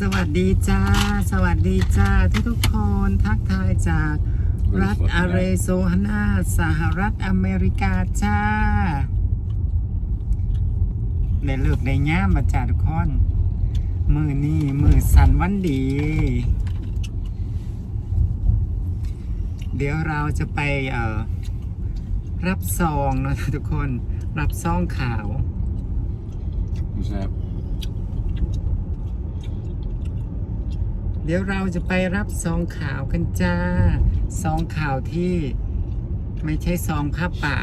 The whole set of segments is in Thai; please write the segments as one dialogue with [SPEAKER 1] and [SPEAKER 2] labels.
[SPEAKER 1] สวัสดีจ้า สวัสดีจ้า ทุกทุกคนทักทายจากรัฐอาริโซนาสหรัฐอเมริกาจ้าในเลิกในย่ามมาจ้าทุกคน มือนี่มือสันวันดี เดี๋ยวเราจะไปเอ่อรับซองนะทุกคน รับซองขาว
[SPEAKER 2] What's that?
[SPEAKER 1] เดี๋ยวเราจะไปรับซองข่าวกันจ้า ซองข่าวที่ไม่ใช่ซองผ้าป่า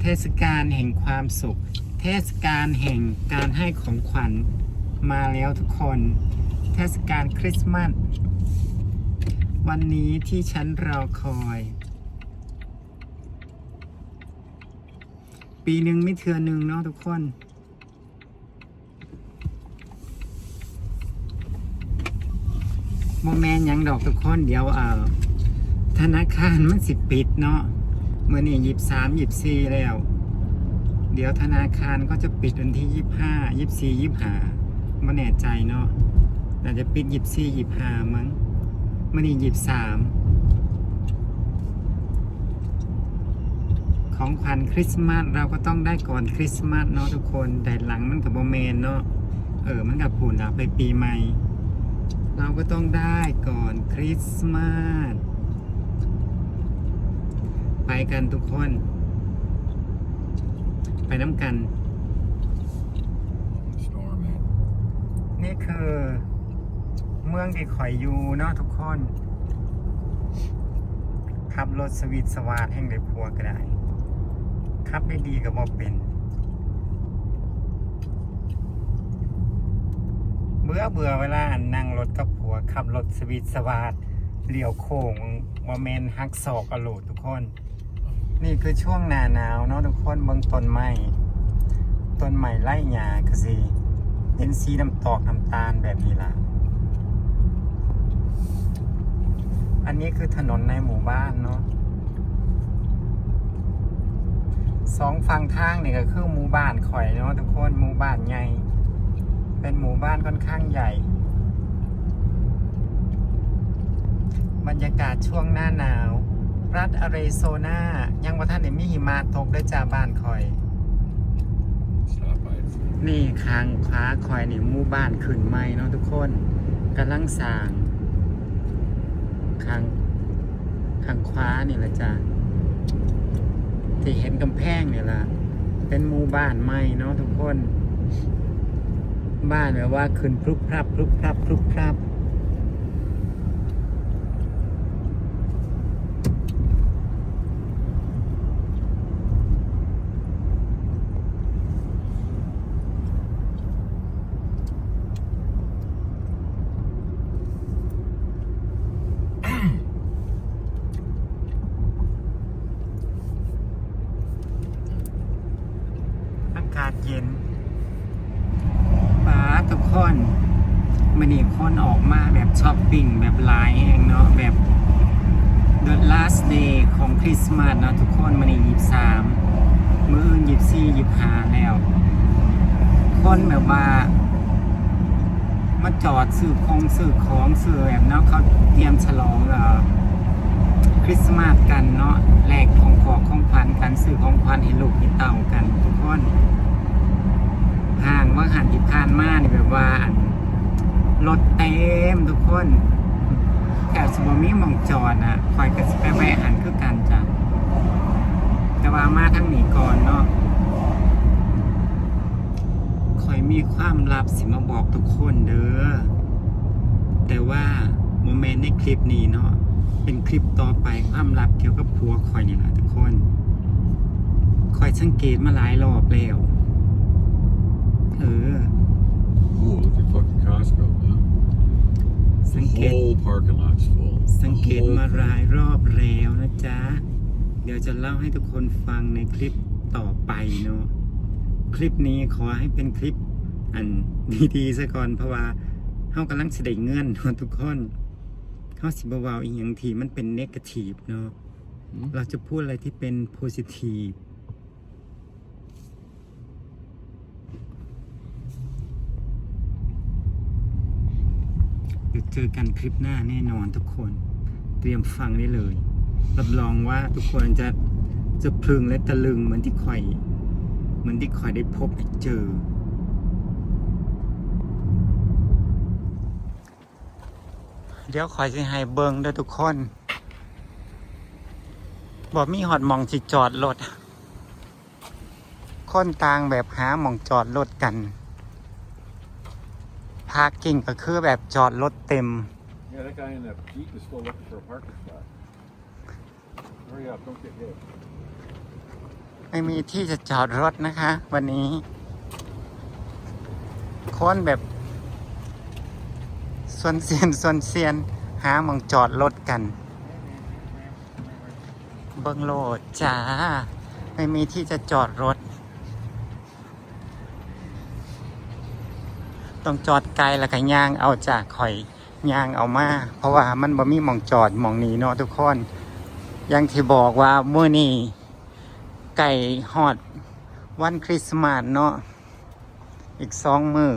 [SPEAKER 1] เทศกาลแห่งความสุข เทศกาลแห่งการให้ของขวัญมาแล้วทุกคน เทศกาลคริสต์มาสวันนี้ที่ฉันรอคอย ปีหนึ่งไม่เทือหนึ่งเนาะทุกคน โมแมนยังดอกทุกคนเดี๋ยวเอ่อธนาคารมันสิปิดเนาะเมื่อนี่ยิบสามยิบสี่แล้ว เดี๋ยวธนาคารก็จะปิดวันที่ยี่ห้ายิบสี่ยิบห้าไม่แน่ใจเนาะแต่จะปิดยิบสี่ยิบห้ามั้งเมื่อนี่ยิบสามของขวัญคริสต์มาสเราก็ต้องได้ก่อนคริสต์มาสเนาะทุกคนแต่หลังมันกับโมเมนเนาะเออมันกับปุ่นเอาไปปีใหม่ เราก็ต้องได้ก่อนคริสต์มาสไปกันทุกคน ไปน้ำกัน
[SPEAKER 2] Storm, man.
[SPEAKER 1] นี่คือ เมืองที่ข่อยอยู่เนาะทุกคน ขับรถสวีทสวาดแห่งได้พัวก็ได้ ขับได้ดีก็บอกเป็น เบื่อเบื่อเวลานั่งรถกับผัวขับรถสวีทสวาดเหลี้ยวโค้งว่าเมนฮักศอกอโลดทุกคน นี่คือช่วงหนาหนาวเนาะทุกคนเบิ่งต้นไม้ต้นไม้ไล่หญ้าก็สิเป็นสีน้ำตอกน้ำตาลแบบนี้ล่ะ อันนี้คือถนนในหมู่บ้านเนาะสองฝั่งทางนี่ก็คือหมู่บ้านข่อยเนาะทุกคนหมู่บ้านใหญ่ เป็นหมู่บ้านค่อนข้างใหญ่ บรรยากาศช่วงหน้าหนาว รัฐอาริโซนา ยังว่าท่านได้มีหิมะตกด้วยจ้าบ้านคอย
[SPEAKER 2] Stop by.
[SPEAKER 1] นี่คางขวาคอยนี่หมู่บ้านขึ้นใหม่เนาะทุกคนกำลังสร้างคางคางขวานี่แหละจ้ะที่เห็นกำแพงเนี่ยล่ะเป็นหมู่บ้านใหม่เนาะทุกคน บ้านแบบว่าขึ้นพรุบพรับพรุบพรับพรุบพรับอากาศเย็น ป้าทุกคนมันนี่คนออกมาแบบช้อปปิ้งแบบหลายแห่งเนาะแบบ the last day ของคริสต์มาสเนาะทุกคนมันนี่ยี่สามมืออื่นยี่สี่ยี่ห้าแล้ว คนแบบว่ามาจอดซื้อของซื้อของซื้อแบบเนาะเขาเตรียมฉลองเอ่อคริสต์มาสกันเนาะแลกของขอของขวัญกันซื้อของขวัญให้ลูกให้เต่ากัน ทุกคน ห่างว่าหันที่ผ่านมานี่แบบว่ารถเต็มทุกคนแถวสบมีมองจอดอะคอยกระสิไปหันคือกันจ้ะแต่ว่ามาทั้งนี้ก่อนเนาะคอยมีความลับสิมาบอกทุกคนเด้อแต่ว่าโมเมนต์ในคลิปนี้เนาะเป็นคลิปต่อไปความลับเกี่ยวกับผัวคอยนี่แหละทุกคนคอยสังเกตมาหลายรอบแล้ว เออ
[SPEAKER 2] Ooh, look at fucking Costco, huh?
[SPEAKER 1] สัง
[SPEAKER 2] The
[SPEAKER 1] เกต
[SPEAKER 2] whole parking lot's full.
[SPEAKER 1] สัง
[SPEAKER 2] The
[SPEAKER 1] เกต
[SPEAKER 2] whole
[SPEAKER 1] มา
[SPEAKER 2] thing.
[SPEAKER 1] หลายรอบแล้วนะจ๊ะ เดี๋ยวจะเล่าให้ทุกคนฟังในคลิปต่อไปเนาะ คลิปนี้ขอให้เป็นคลิปอันดีๆซะก่อนเพราะว่าเฮากำลังแสดงเงื่อนเนาะทุกคนเฮาสิบเวาอีกอย่างทีมันเป็นเนกาทีฟเนาะ
[SPEAKER 2] Hmm?
[SPEAKER 1] เราจะพูดอะไรที่เป็นโพซิทีฟ เดี๋ยวเจอกันคลิปหน้าแน่นอนทุกคนเตรียมฟังได้เลย รับรองว่าทุกคนจะจะพึงและตะลึงเหมือนที่ข่อยเหมือนที่ข่อยได้พบเจอ เดี๋ยวข่อยสิให้เบิงเด้อทุกคนบอกมีหอดมองสิจอดรถคนต่างแบบหาหมองจอดรถกันาร์กิ้งก็คือแบบจอดรถเต็ม
[SPEAKER 2] Yeah, that guy in that Jeep is still looking for a parking spot. Hurry up, don't get hit.
[SPEAKER 1] ไม่มีที่จะจอดรถนะคะ วันนี้คนแบบส่วนเซียนส่วนเซียนหาหมองจอดรถกัน เบิงโลดจ้า ไม่มีที่จะจอดรถ ต้องจอดไกลแล้วก็ย่างเอาจากข่อยย่างเอามา เพราะว่ามันบ่มีหมองจอดหมองนี้เนาะทุกคนอยังที่บอกว่ามื้อนี้ไก่ฮอดวันคริสต์มาสเนาะอีกสองมือ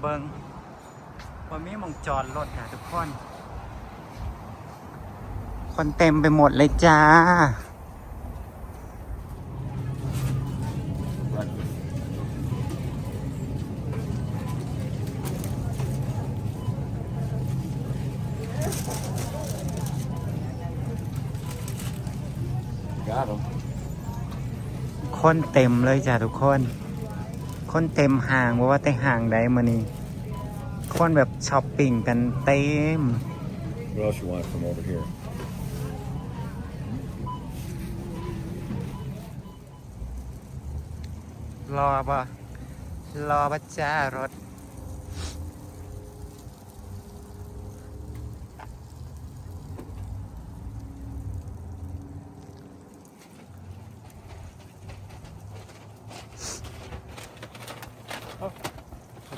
[SPEAKER 1] เบิงว่มีหมองจอดรถนะทุกคน คนเต็มไปหมดเลยจ้า คนเต็มเลยจ้ะทุกคน คนเต็มห่างว่าว่าแต่ห่างใดมานี่คนแบบช้อปปิ้งกันเต็ม
[SPEAKER 2] What else you want from over here?
[SPEAKER 1] รอปะรอปะจ้ารถ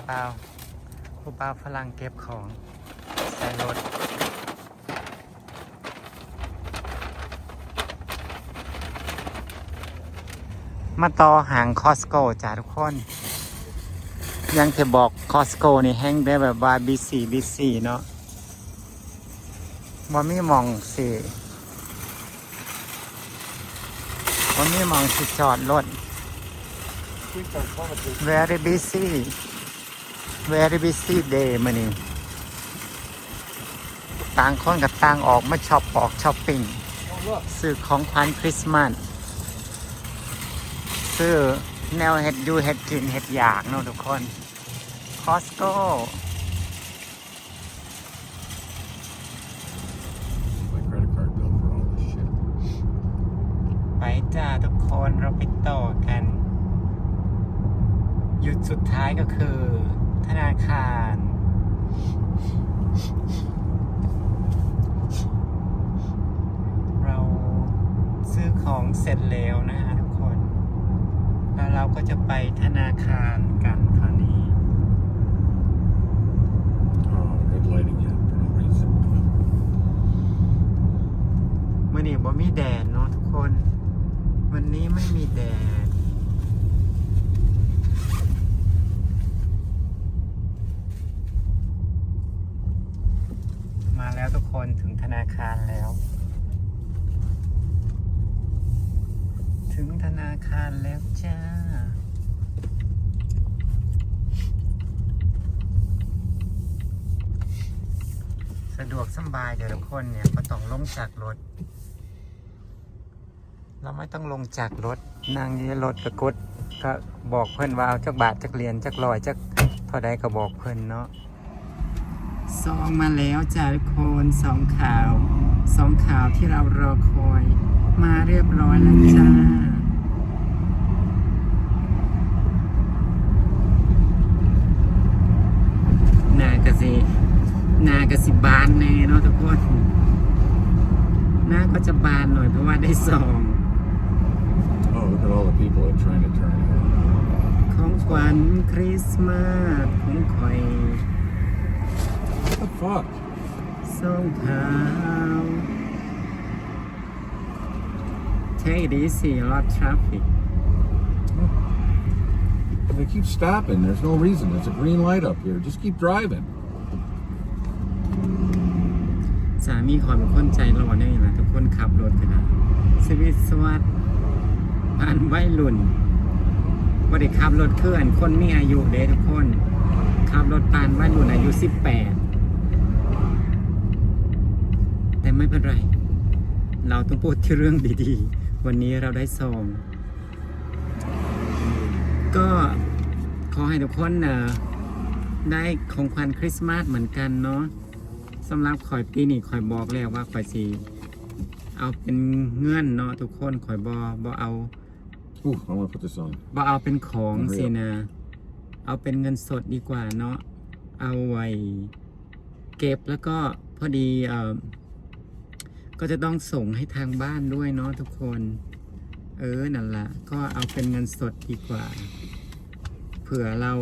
[SPEAKER 1] เปล่าผู้เปล่าฝรั่งเก็บของใส่รถมาต่อหางคอสโกจ้าทุกคน ยังจะบอกคอสโกนี่แห้งได้แบบว่าบีซีบีซีเนาะว่ามีหมองสิว่ามีหมองสิจอดรถ very busy very busy day มานี่ต่างคนกับต่างออกมาช็อปออกช้อปปิ้ง
[SPEAKER 2] Oh, look.
[SPEAKER 1] ซื้อของขวัญคริสต์มาสซื้อแนวเห็ดอยูเห็ดกินเห็ดอยากเนาะทุกคนคอสโก้
[SPEAKER 2] My credit card bill for all this shit.
[SPEAKER 1] ไปจ้าทุกคนเราไปต่อกัน หยุดสุดท้ายก็คือ ธนาคารเราซื้อของเสร็จแล้วนะฮะทุกคน แล้วเราก็จะไปธนาคารกันคราวนี้
[SPEAKER 2] Oh, red lighting yet for no reason.
[SPEAKER 1] มื่อนี้บ่มีแดดเนาะทุกคน วันนี้ไม่มีแดด มา แล้วทุกคนถึงธนาคารแล้ว ถึงธนาคารแล้วจ้า สะดวกสบายเดี๋ยวทุกคนเนี่ยก็ต้องลงจากรถ เราไม่ต้องลงจากรถนั่งยี่รถกระกดก็บอกเพื่อนว่าเอาจักบาทจักเหรียญจักลอยจักเท่าใดก็บอกเพื่อนเนาะ ซองมาแล้วจ้าทุกคนสองข่าวสองข่าวที่เรารอคอย มาเรียบร้อยแล้วจ้านากะสินากะสิบานแน่เนาะทุกคนหน้าก็จะบานหน่อยเพราะว่าได้ซอง
[SPEAKER 2] Oh, look at all the people that are trying to turn here.
[SPEAKER 1] ของขวัญคริสต์มาสของคอย
[SPEAKER 2] What the fuck?
[SPEAKER 1] Somehow. Take it easy, a lot of traffic.
[SPEAKER 2] They keep stopping. There's no reason. There's a green light up here. Just keep driving.
[SPEAKER 1] สามีขอยเป็นคนใจร้อนเนี่ยนะทุกคนขับรถกันนะสวิตสวัสดอันไว้รุ่นบริขับรถเคลื่อนคนมีอายุเด้ทุกคน ขับรถปานไว้รุ่นอายุ 18 ไม่เป็นไร เราต้องพูดที่เรื่องดีๆ วันนี้เราได้ซอง ก็ขอให้ทุกคนนะได้ของขวัญคริสต์มาสเหมือนกันเนาะสำหรับข่อยปีนี้ข่อยบอกแล้วว่าข่อยสีเอาเป็นเงื่อนเนาะทุกคนข่อยบอบอเอา
[SPEAKER 2] Ooh, I want to put this on.
[SPEAKER 1] บอเอาเป็นของ
[SPEAKER 2] Unreal
[SPEAKER 1] สินะ เอาเป็นเงินสดดีกว่าเนาะเอาไว้เก็บแล้วก็พอดีเออ ก็จะต้องส่งให้ทางบ้านด้วยเนาะทุกคน เออ นั่นละก็เอาเป็นเงินสดดีกว่า เผื่อเรา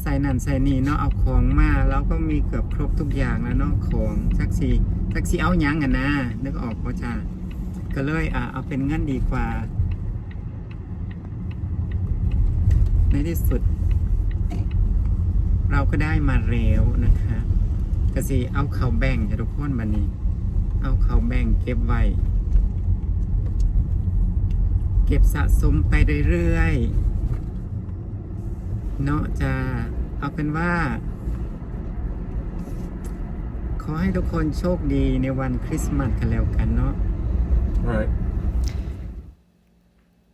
[SPEAKER 1] ใส่นั่นใส่นี่เนาะเอาของมาเราก็มีเกือบครบทุกอย่างแล้วเนาะของสักสีสักสีเอาหยังกันนะนึกออกว่าจ้าก็เลยอะเอาเป็นเงินดีกว่า ในที่สุด เราก็ได้มาแล้วนะคะกสิเอาเขาแบ่งจะทุกคนบันนี้ เอาเขาแบ่งเก็บไว้ เก็บสะสมไปเรื่อยๆ เนาะจะเอาเป็นว่า ขอให้ทุกคนโชคดีในวันคริสต์มาสกันแล้วกันเนาะ
[SPEAKER 2] All right.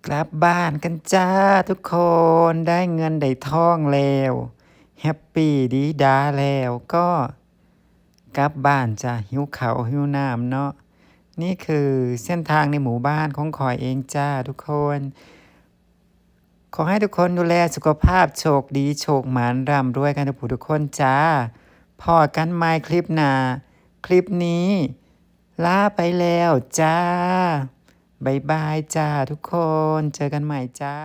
[SPEAKER 1] กลับบ้านกันจ้าทุกคนได้เงินได้ทองแล้ว แฮปปี้ดีดาแล้วก็ กลับบ้านจ้าหิวเขาวหิวน้ำเนาะนี่คือเส้นทางในหมู่บ้านของคอยเองจ้าทุกคน ขอให้ทุกคนดูแลสุขภาพโชคดีโชคหมานร่ำรวยกันทุกผู้ทุกคนจ้าพอกันใหม่คลิปหนาคลิปนี้ลาไปแล้วจ้าบายบายจ้าทุกคน เจอกันใหม่จ้า